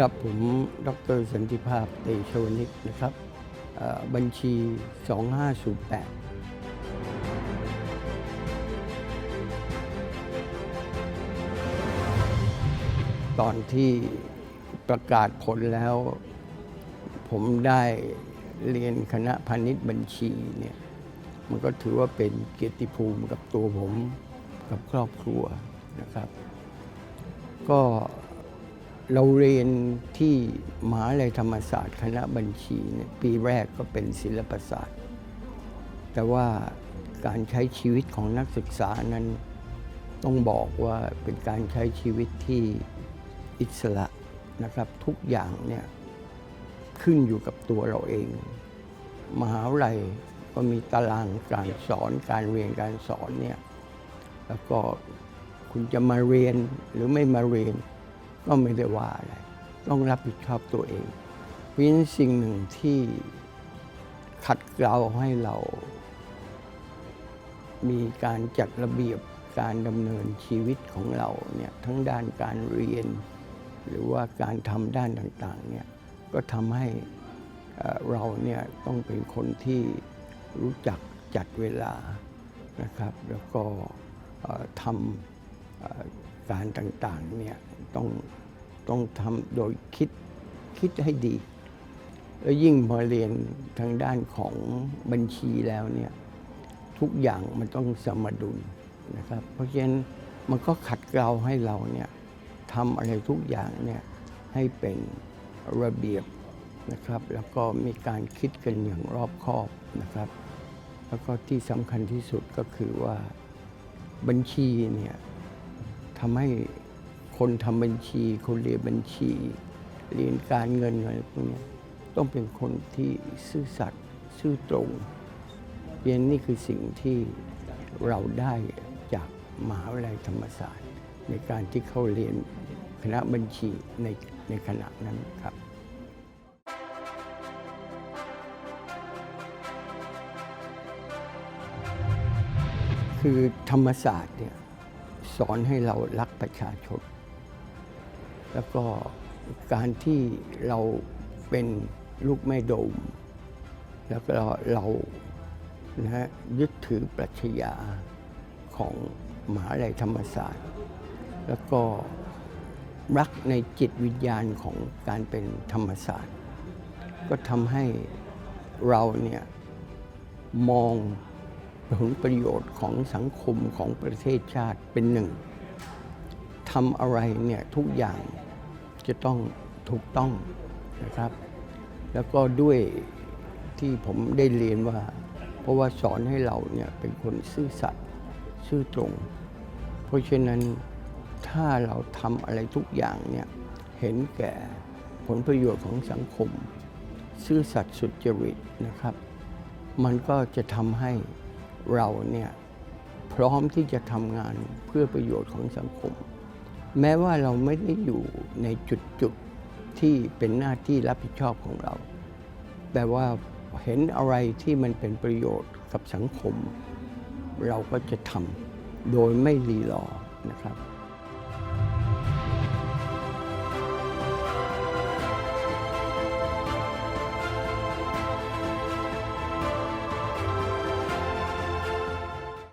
ครับผมดรสันติภาพเตโชวนิกนะครับเอ่อบัญชี 2508ตอนที่ประกาศผลแล้ว ผมได้เรียนคณะพาณิชย์บัญชีเนี่ยมันก็ถือว่าเป็นเกียรติภูมิกับตัวผมกับครอบครัวนะครับ ก็ เราเรียนที่มหาลัยธรรมศาสตร์คณะบัญชีเนี่ยปีแรกก็เป็นศิลปศาสตร์ แต่ว่าการใช้ชีวิตของนักศึกษานั้นต้องบอกว่าเป็นการใช้ชีวิตที่อิสระนะครับทุกอย่างเนี่ยขึ้นอยู่กับตัวเราเอง มหาวิทยาลัยก็มีตารางการสอนการเรียนการสอนเนี่ยแล้วก็คุณจะมาเรียนหรือไม่มาเรียน ก็ไม่ได้ว่าอะไร ต้องรับผิดชอบตัวเองเพราะฉะนั้นสิ่งหนึ่งที่ขัดเกลาให้เรา มีการจัดระเบียบการดำเนินชีวิตของเราเนี่ยทั้งด้านการเรียน หรือว่าการทำด้านต่างๆเนี่ยก็ทำให้เราเนี่ยต้องเป็นคนที่รู้จักจัดเวลานะครับ แล้วก็ทำการต่างๆเนี่ย ต้องต้องทำโดยคิดคิดให้ดี แล้วยิ่งพอเรียนทางด้านของบัญชีแล้วเนี่ยทุกอย่างมันต้องสมดุลนะครับ เพราะฉะนั้นมันก็ขัดเกลาให้เราเนี่ยทำอะไรทุกอย่างเนี่ยให้เป็นระเบียบนะครับ แล้วก็มีการคิดกันอย่างรอบคอบนะครับ แล้วก็ที่สำคัญที่สุดก็คือว่าบัญชีเนี่ยทำให้ คนทำบัญชี คนเรียนบัญชี เรียนการเงินอะไรพวกนี้ต้องเป็นคนที่ซื่อสัตย์ซื่อตรงเรียนนี่คือสิ่งที่เราได้จากมหาวิทยาลัยธรรมศาสตร์ ในการที่เขาเรียนคณะบัญชีในในขณะนั้นครับคือธรรมศาสตร์เนี่ยสอนให้เรารักประชาชน แล้วก็การที่เราเป็นลูกแม่โดม แล้วก็เรานะฮะยึดถือปรัชญาของมหาลัยธรรมศาสตร์ แล้วก็รักในจิตวิญญาณของการเป็นธรรมศาสตร์ ก็ทำให้เราเนี่ยมองผลประโยชน์ของสังคมของประเทศชาติเป็นหนึ่ง ทำอะไรเนี่ยทุกอย่างจะต้องถูกต้องนะครับ แล้วก็ด้วยที่ผมได้เรียนว่า เพราะว่าสอนให้เราเนี่ยเป็นคนซื่อสัตย์ซื่อตรง เพราะฉะนั้นถ้าเราทำอะไรทุกอย่างเนี่ยเห็นแก่ผลประโยชน์ของสังคม ซื่อสัตย์สุจริตนะครับ มันก็จะทำให้เราเนี่ยพร้อมที่จะทำงานเพื่อประโยชน์ของสังคม แม้ว่าเราไม่ได้อยู่ในจุดจุดที่เป็นหน้าที่รับผิดชอบของเรา แต่ว่าเห็นอะไรที่มันเป็นประโยชน์กับสังคม เราก็จะทำโดยไม่รีรอนะครับ